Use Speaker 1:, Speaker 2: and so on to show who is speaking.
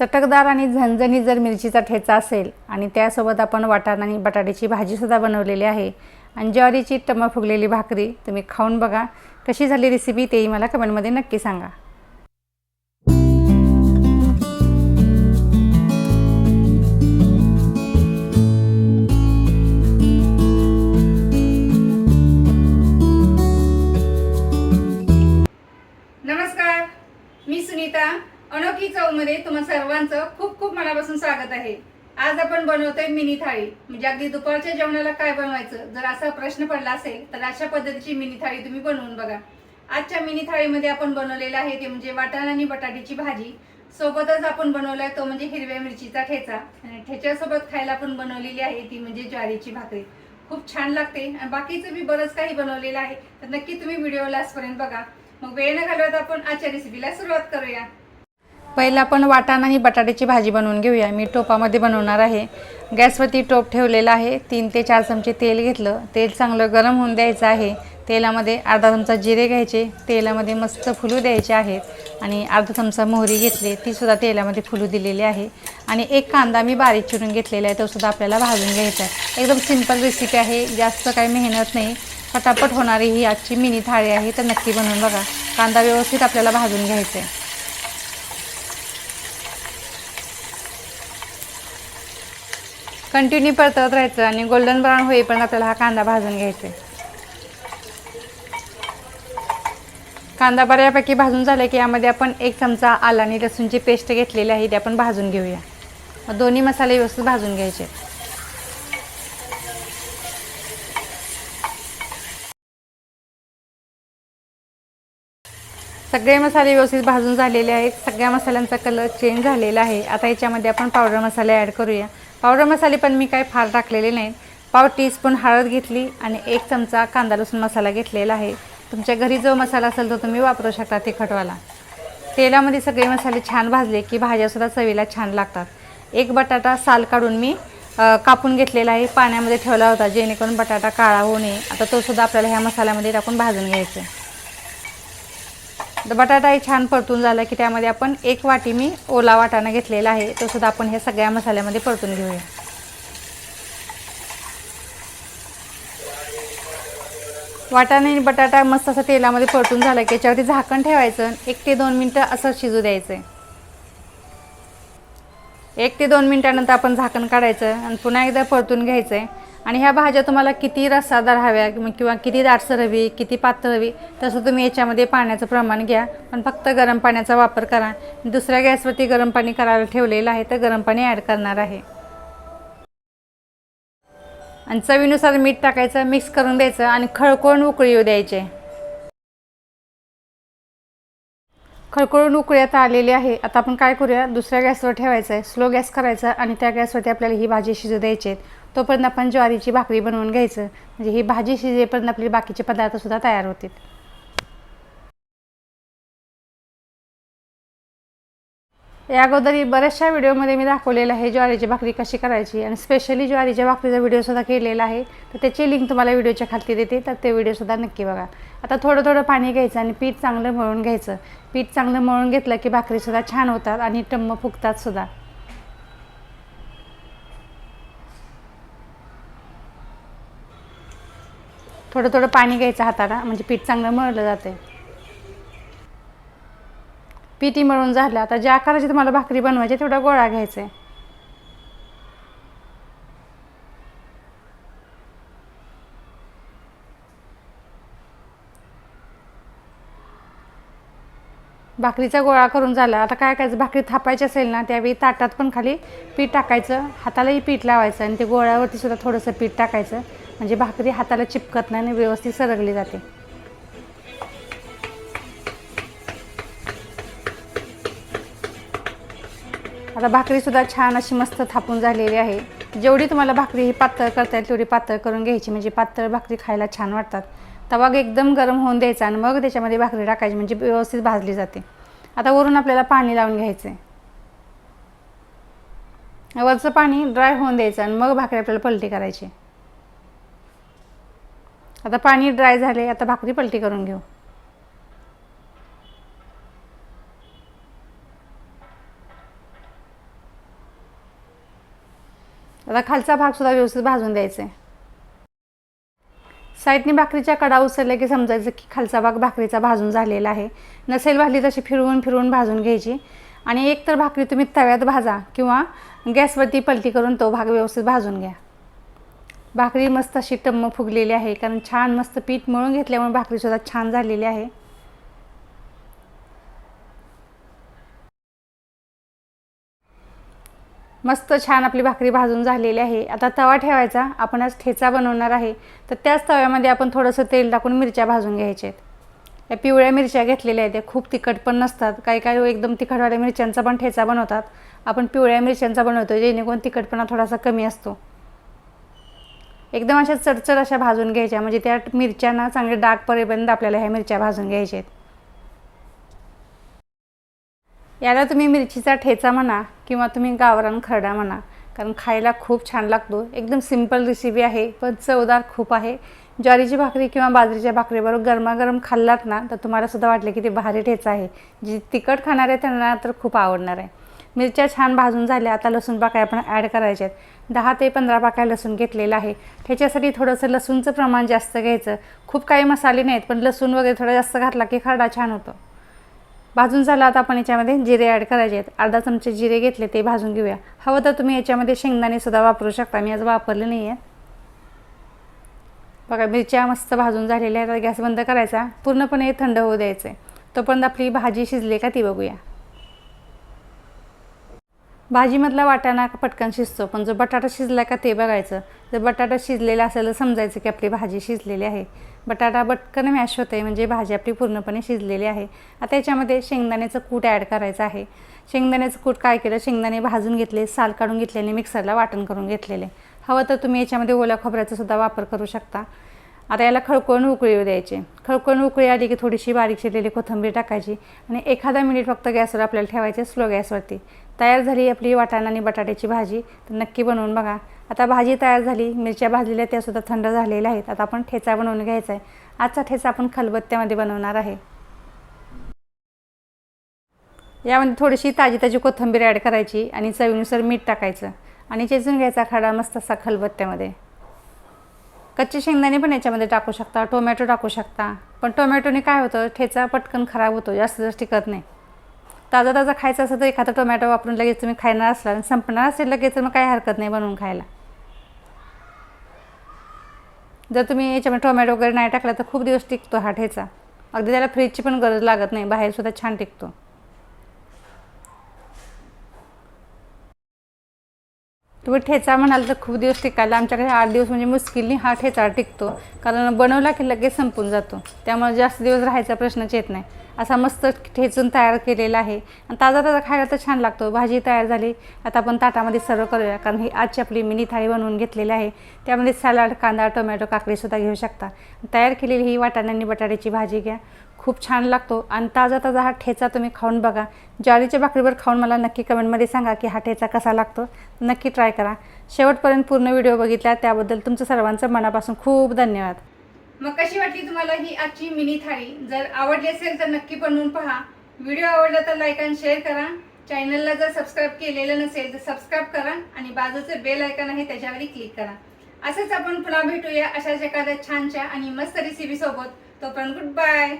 Speaker 1: चटकदार आणि झणझणीत जर मिरचीचा ठेचा असेल आणि त्यासोबत आपण वाटाणा आणि बटाट्याची भाजीसुद्धा बनवलेली आहे. आणि ज्वारीची टमा फुगलेली भाकरी तुम्ही खाऊन बघा. कशी झाली रेसिपी तेही मला कमेंटमध्ये नक्की सांगा. करत आहे. आज आपण बनवतोय मिनी थाळी. म्हणजे अगदी दुपारच्या जेवणाला काय बनवायचं? जर असा प्रश्न पडला असेल तर अशा पद्धतीची मिनी थाळी तुम्ही बनवून बघा. आजच्या मिनी थाळीमध्ये आपण बनवलेलं आहे ते म्हणजे वाटाणा आणि बटाट्याची भाजी. सोबतच आपण बनवलाय तो म्हणजे हिरव्या मिरचीचा ठेचा. आणि ठेच्यासोबत खायला आपण बनवलेली आहे ती म्हणजे ज्वारीची भाकरी. खूप छान लागते. आणि बाकीचं बी बरंच काही बनवलेलं आहे. तर नक्की तुम्ही व्हिडिओ लास्टपर्यंत बघा. मग वेळ न घालवत आपण आजच्या रेसिपीला सुरुवात करूया. पहिला आपण वाटाणा आणि बटाट्याची भाजी बनवून घेऊया. मी टोपामध्ये बनवणार आहे. गॅसवरती टोप ठेवलेला आहे. तीन ते चार चमचे तेल घेतलं. तेल चांगलं गरम होऊन द्यायचं आहे. तेलामध्ये अर्धा चमचा जिरे घ्यायचे. तेलामध्ये मस्त फुलू द्यायचे आहेत. आणि अर्धा चमचा मोहरी घेतली. तीसुद्धा तेलामध्ये फुलू दिलेली आहे. आणि एक कांदा मी बारीक चिरून घेतलेला आहे. तो सुद्धा आपल्याला भाजून घ्यायचा आहे. एकदम सिंपल रेसिपी आहे. जास्त काही मेहनत नाही. पटापट होणारी ही आजची मिनी थाळी आहे. तर नक्की बनवून बघा. कांदा व्यवस्थित आपल्याला भाजून घ्यायचा आहे. कंटिन्यू परतवत राहायचं आणि गोल्डन ब्राऊन होईपर्यंत आपल्याला हा कांदा भाजून घ्यायचा. आहे कांदा बऱ्यापैकी भाजून झाला की यामध्ये आपण एक चमचा आला आणि लसूणची पेस्ट घेतलेली आहे ती आपण भाजून घेऊया. मग दोन्ही मसाले व्यवस्थित भाजून घ्यायचे. सगळे मसाले व्यवस्थित भाजून झालेले आहेत. सगळ्या मसाल्यांचा कलर चेंज झालेला आहे. आता याच्यामध्ये आपण पावडर मसाले ॲड करूया. पावडर मसाले पण मी काही फार टाकलेले नाहीत. पाव टीस्पून हळद घेतली आणि एक चमचा कांदा लसूण मसाला घेतलेला आहे. तुमच्या घरी जो मसाला असेल तो तुम्ही वापरू शकता तिखटवाला. तेलामध्ये सगळे मसाले छान भाजले की भाज्यासुद्धा चवीला छान लागतात. एक बटाटा साल काढून मी कापून घेतलेला आहे. पाण्यामध्ये ठेवला होता जेणेकरून बटाटा काळा होऊ नये. आता तोसुद्धा आपल्याला ह्या मसाल्यामध्ये टाकून भाजून घ्यायचं आहे. तर बटाटाही छान परतून झाला की त्यामध्ये आपण एक वाटी मी ओला वाटाणा घेतलेला आहे. तो सुद्धा आपण ह्या सगळ्या मसाल्यामध्ये परतून घेऊया. वाटाणा आणि बटाटा मस्त असं तेलामध्ये परतून झाला की याच्यावरती झाकण ठेवायचं एक ते दोन मिनटं असं शिजू द्यायचं. आहे एक ते दोन मिनटानंतर आपण झाकण काढायचं आणि पुन्हा एकदा परतून घ्यायचं. आहे आणि ह्या भाज्या तुम्हाला किती रसादार हव्या किंवा किंवा किती दाटसर हवी किती पातळ हवी तसं तुम्ही याच्यामध्ये पाण्याचं प्रमाण घ्या. पण फक्त गरम पाण्याचा वापर करा. दुसऱ्या गॅसवरती गरम पाणी करायला ठेवलेलं आहे तर गरम पाणी ॲड करणार आहे. आणि चवीनुसार मीठ टाकायचं मिक्स करून द्यायचं आणि खळकोण उकळी येऊ द्यायचे. खळखळून उकळी आता आलेली आहे. आता आपण काय करूया? दुसऱ्या गॅसवर ठेवायचं आहे स्लो गॅस करायचा आणि त्या गॅसवरती आपल्याला ही भाजी शिजू द्यायची आहे तोपर्यंत आपण ज्वारीची भाकरी बनवून घ्यायचं. म्हणजे ही भाजी शिजेपर्यंत आपले बाकीचे पदार्थसुद्धा तयार होतील. या अगोदरही बऱ्याचशा व्हिडिओमध्ये मी दाखवलेलं आहे ज्वारीची भाकरी कशी करायची आणि स्पेशली ज्वारीच्या भाकरीचा व्हिडिओसुद्धा केलेला आहे. तर त्याची लिंक तुम्हाला व्हिडिओच्या खालती देते तर ते व्हिडिओसुद्धा नक्की बघा. आता थोडं थोडं पाणी घ्यायचं आणि पीठ चांगलं मळून घ्यायचं. पीठ चांगलं मळून घेतलं की भाकरीसुद्धा छान होतात आणि टम्म फुगतातसुद्धा थोडं थोडं पाणी घ्यायचं हाताला म्हणजे पीठ चांगलं मळलं जाते पिठी मळून झालं. आता ज्या आकाराची तुम्हाला भाकरी बनवायची तेवढा गोळा घ्यायचा. आहे भाकरीचा गोळा करून झाला. आता काय करायचं भाकरी थापायची असेल ना त्यावेळी ताटात पण खाली पीठ टाकायचं. हातालाही पीठ लावायचं आणि ते गोळ्यावरती सुद्धा थोडंसं पीठ टाकायचं. म्हणजे भाकरी हाताला चिपकत नाही आणि व्यवस्थित सरगली जाते. आता भाकरीसुद्धा छान अशी मस्त थापून झालेली आहे. जेवढी तुम्हाला भाकरी ही पातळ करता येईल तेवढी पातळ करून घ्यायची. म्हणजे पातळ भाकरी खायला छान वाटतात. तवा एकदम गरम होऊन द्यायचा आणि मग त्याच्यामध्ये भाकरी टाकायची म्हणजे व्यवस्थित भाजली जाते. आता वरून आपल्याला पाणी लावून घ्यायचं आहे वरचं पाणी ड्राय होऊन द्यायचं आणि मग भाकरी आपल्याला पलटी करायची. आता पाणी ड्राय झाले आता भाकरी पलटी करून घेऊ. आता खालचा भागसुद्धा व्यवस्थित भाजून द्यायचा आहे साईडने भाकरीच्या कडा उचलल्या की समजायचं की खालचा भाग भाकरीचा भाजून झालेला आहे. नसेल भाजली तशी फिरवून फिरवून भाजून घ्यायची. आणि एक तर भाकरी तुम्ही तव्यात भाजा किंवा गॅसवरती पलटी करून तो भाग व्यवस्थित भाजून घ्या. भाकरी मस्त अशी टम्म फुगलेली आहे कारण छान मस्त पीठ मळून घेतल्यामुळे भाकरीसुद्धा छान झालेली आहे. मस्त छान आपली भाकरी भाजून झालेली आहे. आता तवा ठेवायचा. आपण आज ठेचा बनवणार आहे. तर त्याच तव्यामध्ये आपण थोडंसं तेल टाकून मिरच्या भाजून घ्यायच्या आहेत या पिवळ्या मिरच्या घेतलेल्या आहेत. त्या खूप तिखट पण नसतात. काही काही एकदम तिखटवाल्या मिरच्यांचा पण ठेचा बनवतात. आपण पिवळ्या मिरच्यांचा बनवतो जेणेकरून तिखटपणा थोडासा कमी असतो. एकदम अशा चडचड अशा भाजून घ्यायच्या. म्हणजे त्या मिरच्यांना चांगले डाग पडेपर्यंत आपल्याला ह्या मिरच्या भाजून घ्यायच्या आहेत याला तुम्ही मिरचीचा ठेचा म्हणा किंवा तुम्ही गावरान खरडा म्हणा. कारण खायला खूप छान लागतो. एकदम सिंपल रेसिपी आहे पण चवदार खूप आहे. ज्वारीची भाकरी किंवा बाजरीच्या भाकरीबरोबर गरमागरम खाल्लात ना तर तुम्हाला सुद्धा वाटलं की ते भारी ठेचा आहे. जी तिखट खाणार आहे त्यांना तर खूप आवडणार आहे. मिरच्या छान भाजून झाल्या आता लसूण पाकळ्या आपण ॲड करायच्या आहेत. दहा ते पंधरा पाकळ्या लसूण घेतलेलं आहे. ह्याच्यासाठी थोडंसं लसूणचं प्रमाण जास्त घ्यायचं. खूप काही मसाले नाहीत पण लसूण वगैरे थोडा जास्त घातला की खरडा छान होतो. भाजून झालं आता आपण याच्यामध्ये जिरे ॲड करायचे आहेत. अर्धा चमचे जिरे घेतले ते भाजून घेऊया. हवं तर तुम्ही याच्यामध्ये शेंगदाणे सुद्धा वापरू शकता. मी आज वापरले नाही आहे बघा मिरच्या मस्त भाजून झालेल्या आहेत. गॅस बंद करायचा. पूर्णपणे थंड होऊ द्यायचं आहे तोपर्यंत आपली भाजी शिजली का ती बघूया. भाजीमधला वाटाणा पटकन शिजतो पण जो बटाटा शिजला का ते बघायचं. जर बटाटा शिजलेला असेल तर समजायचं की आपली भाजी शिजलेली आहे. बटाटा पटकन मॅश होते म्हणजे भाजी आपली पूर्णपणे शिजलेली आहे. आता याच्यामध्ये शेंगदाण्याचं कूट ॲड करायचं आहे. शेंगदाण्याचं कूट काय केलं? शेंगदाणे भाजून घेतले साल काढून घेतलेले मिक्सरला वाटण करून घेतलेले. हवं तर तुम्ही याच्यामध्ये ओल्या खोबऱ्याचा सुद्धा वापर करू शकता. आता याला खळकळून उकळी येऊ द्यायची. खळकळून उकळी आली की थोडीशी बारीक चिरलेली कोथिंबीर टाकायची आणि एखादा मिनिट फक्त गॅसवर आपल्याला ठेवायचे स्लो गॅसवरती. तयार झाली आपली वाटाणा आणि बटाट्याची भाजी. तर नक्की बनवून बघा. आता भाजी तयार झाली. मिरच्या भाजलेल्या त्यासुद्धा थंड झालेल्या आहेत. आता आपण ठेचा बनवून घ्यायचा आहे. आजचा ठेचा आपण खलबत्त्यामध्ये बनवणार आहे. यामध्ये थोडीशी ताजी ताजी कोथिंबीर ॲड करायची आणि चवीनुसार मीठ टाकायचं. आणि चेचून घ्यायचा खडा मस्त असा खलबत्त्यामध्ये. कच्चे शेंगदाणे पण याच्यामध्ये टाकू शकता टोमॅटो टाकू शकता. पण टोमॅटोने काय होतं ठेचा पटकन खराब होतो जास्त जास्त टिकत नाही. ताजा ताजा खायचं असेल तर एखादा टोमॅटो वापरून लगेच तुम्ही खाणार असला आणि संपणार असेल लगेच तर मग काही हरकत नाही बनवून खायला. जर तुम्ही याच्यामध्ये टोमॅटो वगैरे नाही टाकला तर खूप दिवस टिकतो हा ठेचा. अगदी त्याला फ्रीजची पण गरज लागत नाही बाहेरसुद्धा छान टिकतो. तुम्ही ठेचा म्हणाल तर खूप दिवस टिकायला आमच्याकडे आठ दिवस म्हणजे मुश्किलने हा ठेचा टिकतो. कारण बनवला की लगेच संपून जातो. त्यामुळे जास्त दिवस राहायचा प्रश्नच येत नाही. असा मस्त ठेचून तयार केलेला आहे. आणि ताजा ताजा खायला तर छान लागतो. भाजी तयार झाली. आता आपण ताटामध्ये सर्व करूया. कारण ही आजची आपली मिनी थाळी बनवून घेतलेली आहे. त्यामध्ये सॅलाड कांदा टोमॅटो काकडीसुद्धा घेऊ शकता. तयार केलेली ही वाटाण्यांनी बटाट्याची भाजी घ्या. खूप छान लागतो. आणि ताजा ताजा हा ठेचा तुम्ही खाऊन बघा. ज्वारीच्या भाकरीवर खाऊन मला नक्की कमेंटमध्ये सांगा की हा ठेचा कसा लागतो. नक्की ट्राय करा. शेवटपर्यंत पूर्ण व्हिडिओ बघितला त्याबद्दल तुमचं सर्वांचं मनापासून खूप धन्यवाद. मग कशी वाटली तुम्हाला ही आजची मिनी थाळी? जर आवडली असेल तर नक्की बनवून पहा. व्हिडिओ आवडला तर लाईक आणि शेअर करा. चॅनलला जर सबस्क्राईब केलेलं नसेल तर सबस्क्राईब करा आणि बाजूचं बेल आयकन आहे त्याच्यावर क्लिक करा. असंच आपण पुन्हा भेटूया अशाच एखाद्या छानच्या आणि मस्त रेसिपीसोबत तो तोपर्यंत गुड बाय